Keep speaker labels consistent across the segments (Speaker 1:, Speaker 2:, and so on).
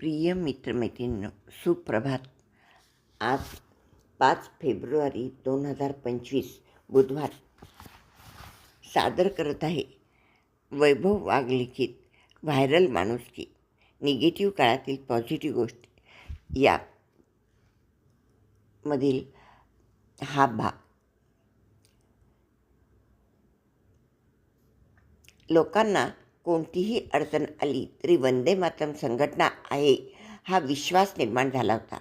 Speaker 1: प्रिय मित्रमैत्रिणींनो सुप्रभात. आज पाच फेब्रुवारी दोन हजार पंचवीस बुधवार. सादर करत आहे वैभव वाघ लिखित व्हायरल माणुसकी निगेटिव्ह काळातील पॉझिटिव्ह गोष्टी. या मधील हा भाग. लोकांना कोणतीही अडचण आली तरी वंदे मातरम संघटना आहे हा विश्वास निर्माण झाला होता.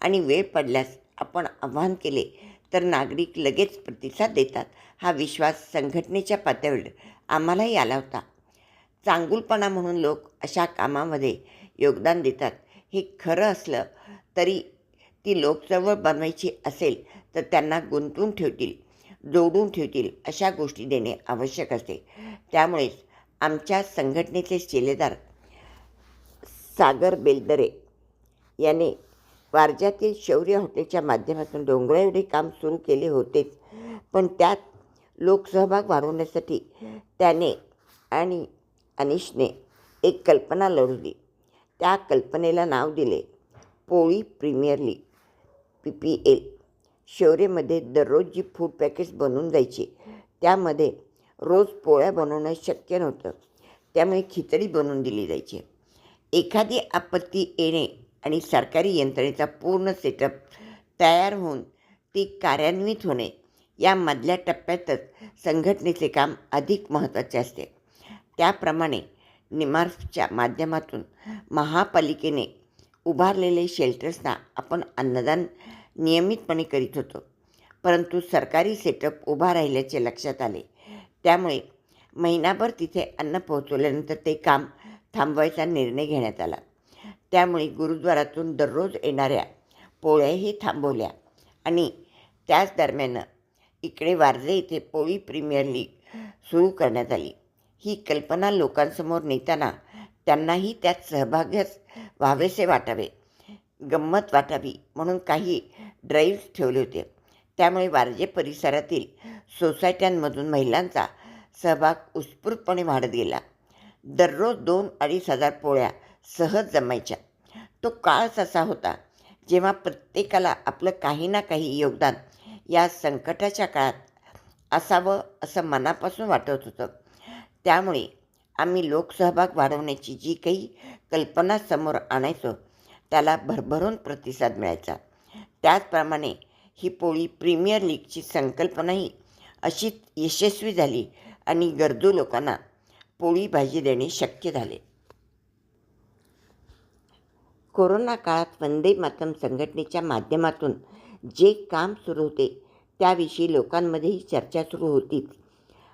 Speaker 1: आणि वेळ पडल्यास आपण आव्हान केले तर नागरिक लगेच प्रतिसाद देतात हा विश्वास संघटनेच्या पातळीवर आम्हालाही आला होता. चांगुलपणा म्हणून लोक अशा कामामध्ये योगदान देतात हे खरं असलं तरी ती लोकचळवळ बनवायची असेल तर त्यांना गुंतवून ठेवतील जोडून ठेवतील अशा गोष्टी देणे आवश्यक असते. त्यामुळेच आमच्या संघटनेचे शिलेदार सागर बेलदरे याने वारजातील शौर्य हॉटेलच्या माध्यमातून डोंगराएवढे काम सुरू केले होतेच. पण त्यात लोकसहभाग वाढवण्यासाठी त्याने आणि अनिशने एक कल्पना लढवली. त्या कल्पनेला नाव दिले पोळी premier league P P L. शौर्यमध्ये दररोज जी फूड पॅकेज बनवून जायची त्यामध्ये रोज पोळ्या बनवणं शक्य नव्हतं. त्यामुळे खिचडी बनवून दिली जायची. एखादी आपत्ती येणे आणि सरकारी यंत्रणेचा पूर्ण सेटअप तयार होऊन ती कार्यान्वित होणे या मधल्या टप्प्यातच संघटनेचे काम अधिक महत्त्वाचे असते. त्याप्रमाणे निमार्फच्या माध्यमातून महापालिकेने उभारलेले शेल्टर्सना आपण अन्नदान नियमितपणे करीत होतो. परंतु सरकारी सेटअप उभा राहिल्याचे लक्षात आले. त्यामुळे महिनाभर तिथे अन्न पोहोचवल्यानंतर ते काम थांबवायचा निर्णय घेण्यात आला. त्यामुळे गुरुद्वारातून दररोज येणाऱ्या पोळ्याही थांबवल्या आणि त्याच दरम्यान इकडे वारजे इथे पोळी प्रीमियर लीग सुरू करण्यात आली. ही कल्पना लोकांसमोर नेताना त्यांनाही त्यात सहभाग्यच व्हावेसे वाटावे गंमत वाटावी म्हणून काही ड्राईव्ह ठेवले होते. त्यामुळे वारजे परिसरातील सोसायट्यांमधून महिलांचा सहभाग उत्स्फूर्तपणे वाढत गेला. दररोज दोन अडीच हजार पोळ्या सहज जमायच्या. तो काळच असा होता जेव्हा प्रत्येकाला आपलं काही ना काही योगदान या संकटाच्या काळात असावं असं मनापासून वाटत होतं. त्यामुळे आम्ही लोकसहभाग वाढवण्याची जी काही कल्पना समोर आणायचो त्याला भरभरून प्रतिसाद मिळायचा. त्याचप्रमाणे ही पोळी प्रीमियर लीगची संकल्पनाही अशी यशस्वी झाली आणि गरजू लोकांना पोळी भाजी देणे शक्य झाले. कोरोना काळात वंदे मातम संघटनेच्या माध्यमातून जे काम सुरू होते त्याविषयी लोकांमध्येही चर्चा सुरू होतीच.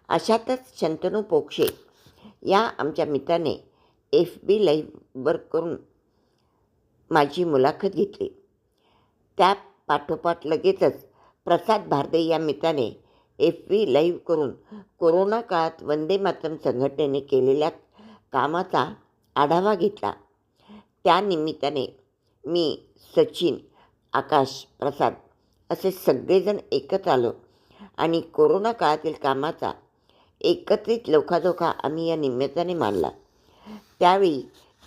Speaker 1: अशातच शंतनू पोक्षे या आमच्या मित्राने एफ बी लाईव्हवर करून माझी मुलाखत घेतली. त्या पाठोपाठ लगेचच प्रसाद भारदे या मित्राने एफ व्ही लाईव्ह करून कोरोना काळात वंदे मातरम संघटनेने केलेल्या कामाचा आढावा घेतला. त्यानिमित्ताने मी सचिन आकाश प्रसाद असे सगळेजण एकत्र आलो आणि कोरोना काळातील कामाचा एकत्रित लोखाजोखा आम्ही या निमित्ताने मांडला. त्यावेळी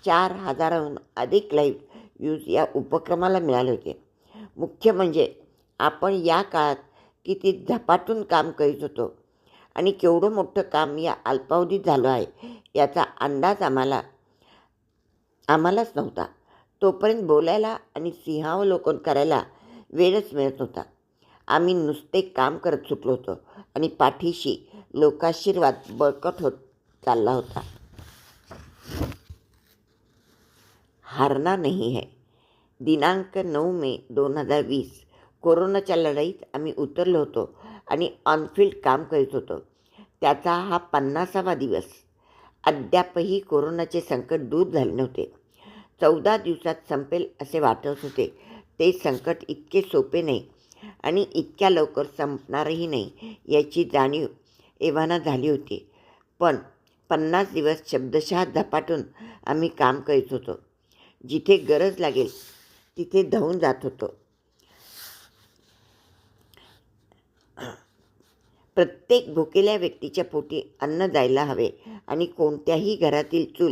Speaker 1: चार हजाराहून अधिक लाईव्ह यूज या उपक्रमाला मिळाले होते. मुख्य म्हणजे आपण या काळात किती झपाटून काम करीत होतो. आणि केवढं मोठं काम या अल्पावधीत झालं आहे याचा अंदाज आम्हाला आम्हालाच नव्हता. तोपर्यंत बोलायला आणि सिंहावलोकन करायला वेळच मिळत होता आम्ही नुसते काम करत सुटलो होतो आणि पाठीशी लोकाशीर्वाद बळकट होत चालला होता. हारना नाही है दिनांक नऊ मे दोन हजार वीस कोरोनाच्या लढाईत आम्ही उतरलो होतो आणि ऑनफिल्ड काम करीत होतो. त्याचा हा पन्नासावा दिवस. अद्यापही कोरोनाचे संकट दूर झाले नव्हते. चौदा दिवसात संपेल असे वाटत होते. ते संकट इतके सोपे नाही आणि इतक्या लवकर संपणारही नाही याची जाणीव एव्हाना झाली होती. पण पन्नास दिवस शब्दशः झपाटून आम्ही काम करीत होतो. जिथे गरज लागेल तिथे धावून जात होतो. प्रत्येक भुकेल्या व्यक्तीच्या पोटी अन्न जायला हवे आणि कोणत्याही घरातील चूल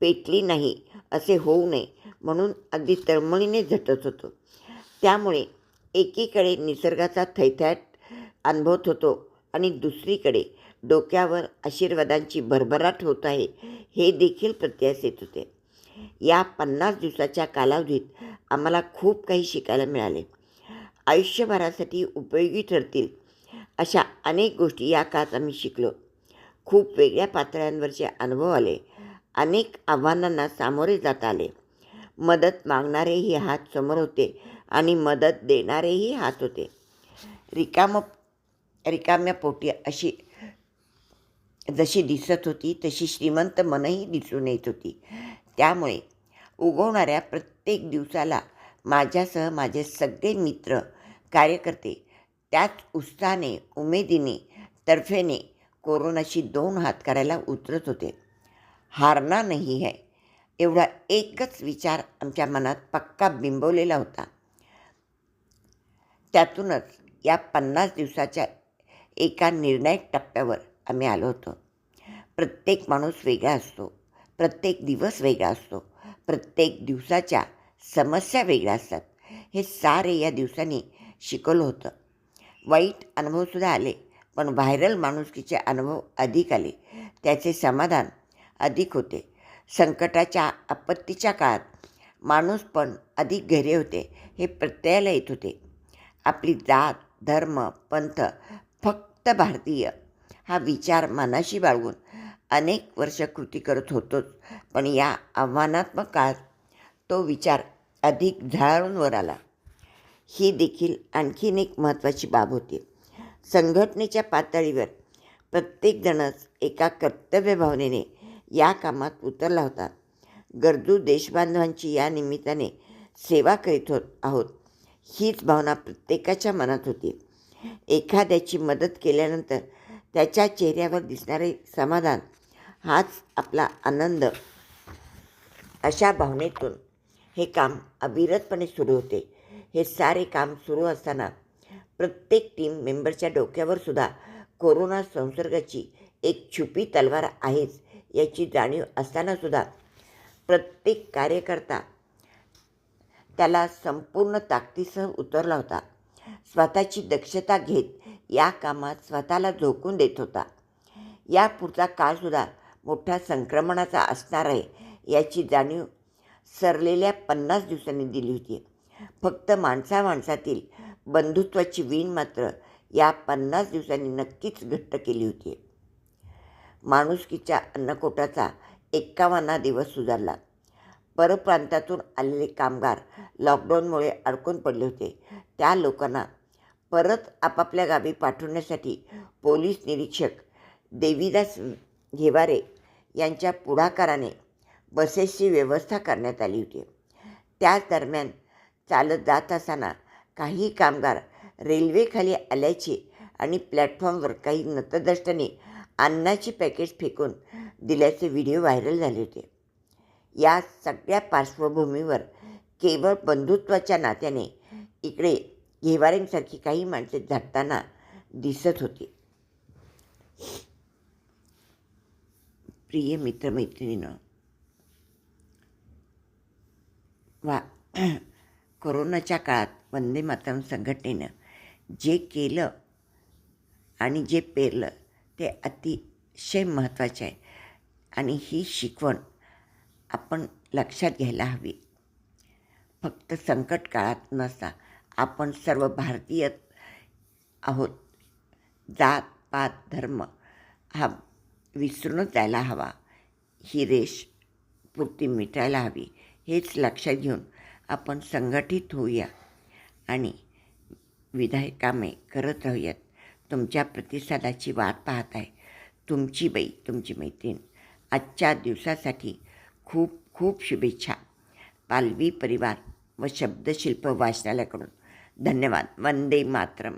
Speaker 1: पेटली नाही असे होऊ नये म्हणून अगदी तळमळीने झटत होतो. त्यामुळे एकीकडे निसर्गाचा थैथ्याट अनुभवत होतो आणि दुसरीकडे डोक्यावर आशीर्वादांची भरभराट होत आहे हे देखील प्रत्यास येत होते. या पन्नास दिवसाच्या कालावधीत आम्हाला खूप काही शिकायला मिळाले. आयुष्यभरासाठी उपयोगी ठरतील अशा अनेक गोष्टी या काळात आम्ही शिकलो. खूप वेगळ्या पातळ्यांवरचे अनुभव आले. अनेक आव्हानांना सामोरे जाता आले. मदत मागणारेही हात समोर होते आणि मदत देणारेही हात होते. रिकाम रिकाम्या पोटी अशी जशी दिसत होती तशी श्रीमंत मनही दिसून येत होती. त्यामुळे उगवणाऱ्या प्रत्येक दिवसाला माझ्यासह माझे सगळे मित्र कार्यकर्ते त्याच उत्साहाने उमेदीने तर्फेने कोरोनाशी दोन हात करायला उतरत होते. हारना नाही है. एवढा एकच विचार आमच्या मनात पक्का बिंबवलेला होता. त्यातूनच या पन्नास दिवसाच्या एका निर्णायक टप्प्यावर आम्ही आलो होतो. प्रत्येक माणूस वेगळा असतो. प्रत्येक दिवस वेगळा असतो. प्रत्येक दिवसाच्या समस्या वेगळ्या असतात. हे सारे या दिवसांनी शिकवलं होतं. वाईट अनुभवसुद्धा आले. पण व्हायरल माणुसकीचे अनुभव अधिक आले. त्याचे समाधान अधिक होते. संकटाच्या आपत्तीच्या काळात माणूस पण अधिक गहिरे होते हे प्रत्ययाला येत होते. आपली जात धर्म पंथ फक्त भारतीय हा विचार मनाशी बाळगून अनेक वर्ष कृती करत होतोच. पण या आव्हानात्मक काळात तो विचार अधिक झळाळून वर आला. ही देखील आणखीन एक महत्त्वाची बाब होती. संघटनेच्या पातळीवर प्रत्येकजणच एका कर्तव्य भावनेने या कामात उतरला होता. गरजू देशबांधवांची या निमित्ताने सेवा करीत होत आहोत हीच भावना प्रत्येकाच्या मनात होती. एखाद्याची मदत केल्यानंतर त्याच्या चेहऱ्यावर दिसणारे समाधान हाच आपला आनंद. अशा भावनेतून हे काम अविरतपणे सुरू होते. हे सारे काम सुरू असताना प्रत्येक टीम मेंबरच्या डोक्यावर सुद्धा कोरोना संसर्गाची एक छुपी तलवार आहेच याची जाणीव असतानासुद्धा प्रत्येक कार्यकर्ता त्याला संपूर्ण ताकदीसह उतरला होता. स्वतःची दक्षता घेत या कामात स्वतःला झोकून देत होता. या पुढचा काळसुद्धा मोठ्या संक्रमणाचा असणार आहे याची जाणीव सरलेल्या पन्नास दिवसांनी दिली होती. फक्त माणसा माणसातील बंधुत्वाची वीण मात्र या पन्नास दिवसांनी नक्कीच घट्ट केली होती. माणुसकीच्या अन्नकोटाचा एक्कावन्ना दिवस सुधारला. परप्रांतातून आलेले कामगार लॉकडाऊनमुळे अडकून पडले होते. त्या लोकांना परत आपापल्या गावी पाठवण्यासाठी पोलीस निरीक्षक देवीदास घेवारे यांच्या पुढाकाराने बसेसची व्यवस्था करण्यात आली होती. त्याच दरम्यान चालत जात असताना काही कामगार रेल्वेखाली आल्याचे आणि प्लॅटफॉर्मवर काही नतदष्टाने अन्नाची पॅकेज फेकून दिल्याचे व्हिडिओ व्हायरल झाले होते. या सगळ्या पार्श्वभूमीवर केवळ बंधुत्वाच्या नात्याने इकडे घेवारेंसारखी काही माणसे झटताना दिसत होती. प्रिय मित्रमैत्रिणीनं वा कोरोनाच्या काळात वंदे मातरम संघटनेनं जे केलं आणि जे पेरलं ते अतिशय महत्त्वाचे आहे. आणि ही शिकवण आपण लक्षात घ्यायला हवी. फक्त संकट काळात नसता आपण सर्व भारतीय आहोत. जात पात धर्म हा विसरूनच जायला हवा. ही रेष पुरती मिटायला हवी. हेच लक्षात घेऊन आपण संघटित होऊया आणि विधायक कामे करत राहूयात. तुमच्या प्रतिसादाची वाट पाहत आहे. तुमची बाई तुमची मैत्रीण आजच्या दिवसासाठी खूप खूप शुभेच्छा. पालवी परिवार व शब्दशिल्प वाचनालयाकडून. धन्यवाद. वंदे मातरम.